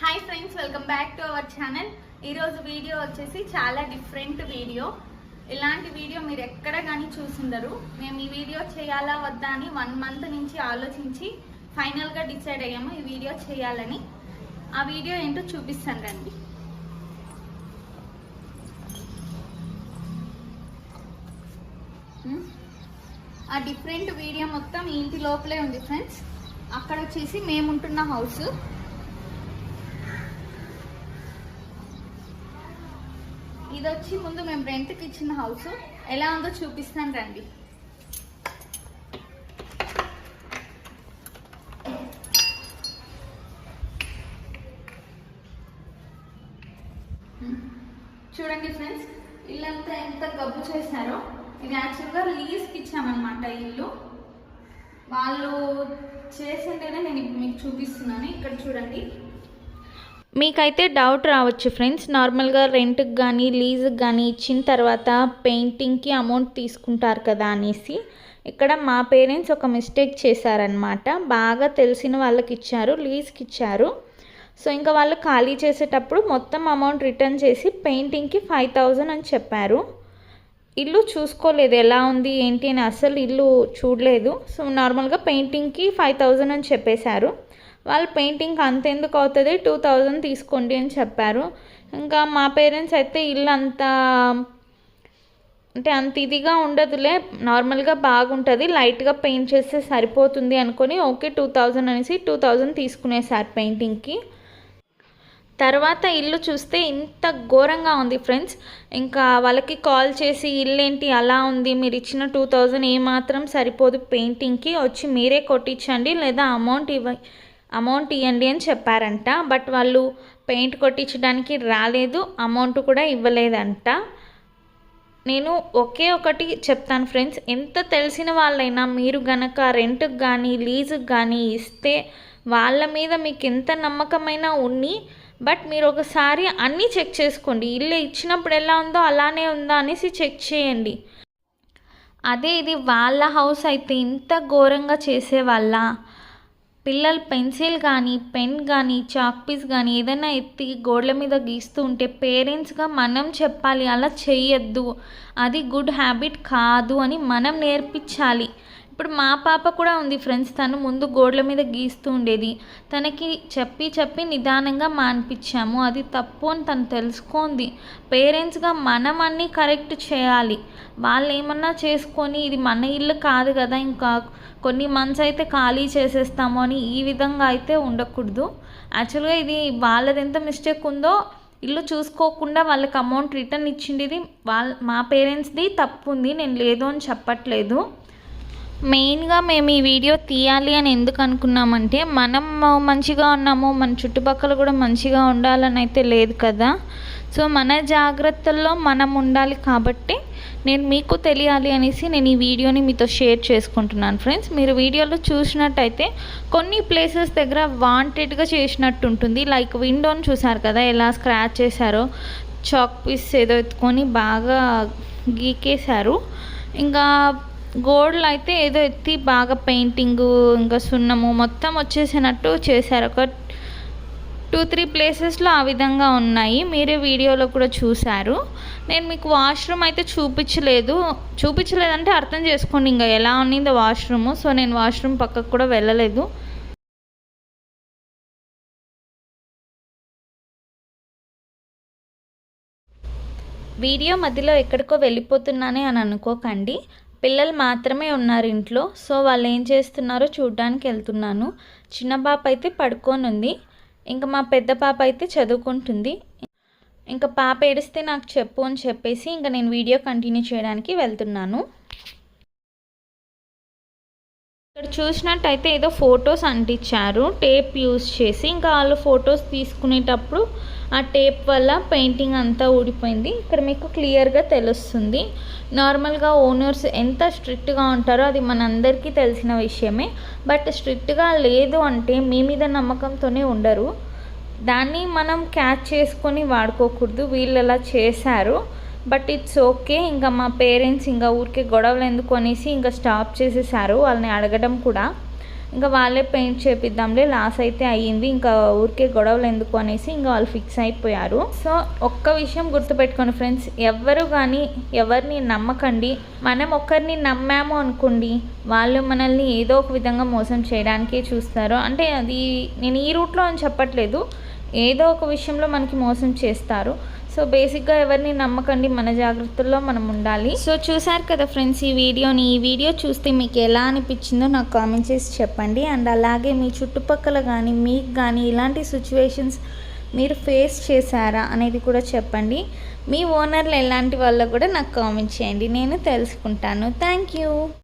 Hi friends welcome back to our channel ఈరోజు video వచ్చేసి చాలా డిఫరెంట్ వీడియో ఇలాంటి వీడియో మీరు ఎక్కడ కానీ చూసిందరు మేము ఈ వీడియో చేయాలా వద్దా అని వన్ మంత్ నుంచి ఆలోచించి ఫైనల్గా డిసైడ్ అయ్యాము ఈ వీడియో చేయాలని. ఆ వీడియో ఏంటో చూపిస్తాను రండి. ఆ డిఫరెంట్ వీడియో మొత్తం ఇంటి లోపలే ఉంది ఫ్రెండ్స్ అక్కడ వచ్చేసి మేముంటున్న హౌస్ ఇది వచ్చి ముందు మేము రెంట్కి ఇచ్చిన హౌస్. ఎలా ఉందో చూపిస్తాను రండి. చూడండి ఫ్రెండ్స్ ఇల్లంతా ఎంత గబ్బు చేశారో. ఇది యాక్చువల్గా లీజ్కి ఇచ్చామన్నమాట ఇల్లు. వాళ్ళు చేసింటేనే నేను ఇప్పుడు మీకు చూపిస్తున్నాను. ఇక్కడ చూడండి. మీకైతే డౌట్ రావచ్చు ఫ్రెండ్స్ నార్మల్గా రెంట్కి కానీ లీజ్కి కానీ ఇచ్చిన తర్వాత పెయింటింగ్కి అమౌంట్ తీసుకుంటారు కదా అనేసి ఇక్కడ మా పేరెంట్స్ ఒక మిస్టేక్ చేశారనమాట బాగా తెలిసిన వాళ్ళకి ఇచ్చారు లీజ్కి ఇచ్చారు. సో ఇంకా వాళ్ళు ఖాళీ చేసేటప్పుడు మొత్తం అమౌంట్ రిటర్న్ చేసి పెయింటింగ్కి ఫైవ్ థౌజండ్ అని చెప్పారు. ఇల్లు చూసుకోలేదు ఎలా ఉంది ఏంటి అని అసలు ఇల్లు చూడలేదు. సో నార్మల్గా పెయింటింగ్కి ఫైవ్ థౌజండ్ అని చెప్పేశారు. వాళ్ళు పెయింటింగ్ అంతెందుకు అవుతుంది? టూ థౌజండ్ తీసుకోండి అని చెప్పారు. ఇంకా మా పేరెంట్స్ అయితే ఇల్లు అంత అంటే అంత ఇదిగా ఉండదులే నార్మల్గా బాగుంటుంది లైట్గా పెయింట్ చేస్తే సరిపోతుంది అనుకొని ఓకే టూ థౌజండ్ అనేసి టూ థౌజండ్ తీసుకునేసారు పెయింటింగ్కి. తర్వాత ఇల్లు చూస్తే ఇంత ఘోరంగా ఉంది ఫ్రెండ్స్. ఇంకా వాళ్ళకి కాల్ చేసి ఇల్లు ఏంటి అలా ఉంది మీరు ఇచ్చిన టూ థౌజండ్ ఏమాత్రం సరిపోదు పెయింటింగ్కి వచ్చి మీరే కొట్టించండి లేదా అమౌంట్ ఇవ్వ అమౌంట్ ఇవ్వండి అని చెప్పారంట బట్ వాళ్ళు పెయింట్ కొట్టించడానికి రాలేదు అమౌంట్ కూడా ఇవ్వలేదంట. నేను ఒకే ఒకటి చెప్తాను ఫ్రెండ్స్ ఎంత తెలిసిన వాళ్ళైనా మీరు గనక రెంట్కి కానీ లీజుకి కానీ ఇస్తే వాళ్ళ మీద మీకు ఎంత నమ్మకమైనా ఉన్ని బట్ మీరు ఒకసారి అన్నీ చెక్ చేసుకోండి. ఇల్లు ఇచ్చినప్పుడు ఎలా ఉందో అలానే ఉందా అనేసి చెక్ చేయండి. అదే ఇది వాళ్ళ హౌస్ అయితే ఇంత ఘోరంగా చేసేవాళ్ళ? పిల్లలు పెన్సిల్ కానీ పెన్ కానీ చాక్ పీస్ కానీ ఏదైనా ఎత్తి గోడల మీద గీస్తూ ఉంటే పేరెంట్స్గా మనం చెప్పాలి అలా చేయొద్దు అది గుడ్ హ్యాబిట్ కాదు అని మనం నేర్పించాలి. ఇప్పుడు మా పాప కూడా ఉంది ఫ్రెండ్స్. తను ముందు గోడల మీద గీస్తూ ఉండేది. తనకి చెప్పి చెప్పి నిదానంగా మాన్పించాము అది తప్పు అని తను తెలుసుకుంది. పేరెంట్స్గా మనం అన్నీ కరెక్ట్ చేయాలి. వాళ్ళు ఏమన్నా చేసుకొని ఇది మన ఇల్లు కాదు కదా ఇంకా కొన్ని మంత్స్ అయితే ఖాళీ చేసేస్తాము అని ఈ విధంగా అయితే ఉండకూడదు. యాక్చువల్గా ఇది వాళ్ళది ఎంత మిస్టేక్ ఉందో ఇల్లు చూసుకోకుండా వాళ్ళకి అమౌంట్ రిటర్న్ ఇచ్చిండేది వాళ్ళ మా పేరెంట్స్ది తప్పు ఉంది. నేను లేదు అని చెప్పట్లేదు. మెయిన్గా మేము ఈ వీడియో తీయాలి అని ఎందుకు అనుకున్నామంటే మనం మంచిగా ఉన్నాము మన చుట్టుపక్కల కూడా మంచిగా ఉండాలని అయితే లేదు కదా. సో మన జాగ్రత్తల్లో మనం ఉండాలి కాబట్టి నేను మీకు తెలియాలి అనేసి నేను ఈ వీడియోని మీతో షేర్ చేసుకుంటున్నాను ఫ్రెండ్స్. మీరు వీడియోలో చూసినట్టయితే కొన్ని ప్లేసెస్ దగ్గర వాంటెడ్గా చేసినట్టు ఉంటుంది. లైక్ విండోని చూసారు కదా ఎలా స్క్రాచ్ చేశారో చాక్ పీస్ ఏదో ఎత్తుకొని బాగా గీకేశారు. ఇంకా గోడలు అయితే ఏదో ఎత్తి బాగా పెయింటింగ్ ఇంకా సున్నము మొత్తం వచ్చేసినట్టు చేశారు. ఒక టూ త్రీ ప్లేసెస్లో ఆ విధంగా ఉన్నాయి. మీరే వీడియోలో కూడా చూశారు. నేను మీకు వాష్రూమ్ అయితే చూపించలేదు. చూపించలేదంటే అర్థం చేసుకోండి ఇంకా ఎలా ఉన్నిందో వాష్రూమ్. సో నేను వాష్రూమ్ పక్కకు కూడా వెళ్ళలేదు. వీడియో మధ్యలో ఎక్కడికో వెళ్ళిపోతున్నానే అని అనుకోకండి. పిల్లలు మాత్రమే ఉన్నారు ఇంట్లో సో వాళ్ళు ఏం చేస్తున్నారో చూడడానికి వెళ్తున్నాను. చిన్న పాప అయితే పడుకొని ఉంది ఇంకా మా పెద్ద పాప అయితే చదువుకుంటుంది. ఇంకా పాప ఏడిస్తే నాకు చెప్పు అని చెప్పేసి ఇంకా నేను వీడియో కంటిన్యూ చేయడానికి వెళ్తున్నాను. ఇక్కడ చూసినట్టయితే ఏదో ఫొటోస్ అంటించారు టేప్ యూస్ చేసి. ఇంకా వాళ్ళు ఫొటోస్ తీసుకునేటప్పుడు ఆ టేప్ వల్ల పెయింటింగ్ అంతా ఊడిపోయింది. ఇక్కడ మీకు క్లియర్గా తెలుస్తుంది. నార్మల్గా ఓనర్స్ ఎంత స్ట్రిక్ట్గా ఉంటారో అది మనందరికీ తెలిసిన విషయమే. బట్ స్ట్రిక్ట్గా లేదు అంటే మీ మీద నమ్మకంతోనే ఉండరు. దాన్ని మనం క్యాచ్ చేసుకొని వాడుకోకూడదు. వీళ్ళు అలా చేశారు. But it's okay. ఇంకా మా పేరెంట్స్ ఇంకా ఊరికే గొడవలు ఎందుకు అనేసి ఇంకా స్టాప్ చేసేసారు. వాళ్ళని అడగడం కూడా. ఇంకా వాళ్ళే పెయింట్ చేపిద్దాంలే లాస్ అయితే అయ్యింది ఇంకా ఊరికే గొడవలు ఎందుకు అనేసి ఇంకా వాళ్ళు ఫిక్స్ అయిపోయారు. సో ఒక్క విషయం గుర్తుపెట్టుకోండి ఫ్రెండ్స్ ఎవ్వరు కానీ ఎవరిని నమ్మకండి. మనం ఒకరిని నమ్మాము అనుకోండి వాళ్ళు మనల్ని ఏదో ఒక విధంగా మోసం చేయడానికే చూస్తారు. అంటే అది నేను ఈ రూట్లో అని చెప్పట్లేదు ఏదో ఒక విషయంలో మనకి మోసం చేస్తారు. సో బేసిక్గా ఎవరిని నమ్మకండి మన జాగ్రత్తల్లో మనం ఉండాలి. సో చూసారు కదా ఫ్రెండ్స్ ఈ వీడియోని. ఈ వీడియో చూస్తే మీకు ఎలా అనిపించిందో నాకు కామెంట్ చేసి చెప్పండి. అండ్ అలాగే మీ చుట్టుపక్కల కానీ మీకు కానీ ఇలాంటి సిచ్యువేషన్స్ మీరు ఫేస్ చేశారా అనేది కూడా చెప్పండి. మీ ఓనర్లు ఎలాంటి వాళ్ళ కూడా నాకు కామెంట్ చేయండి. నేను తెలుసుకుంటాను. Thank you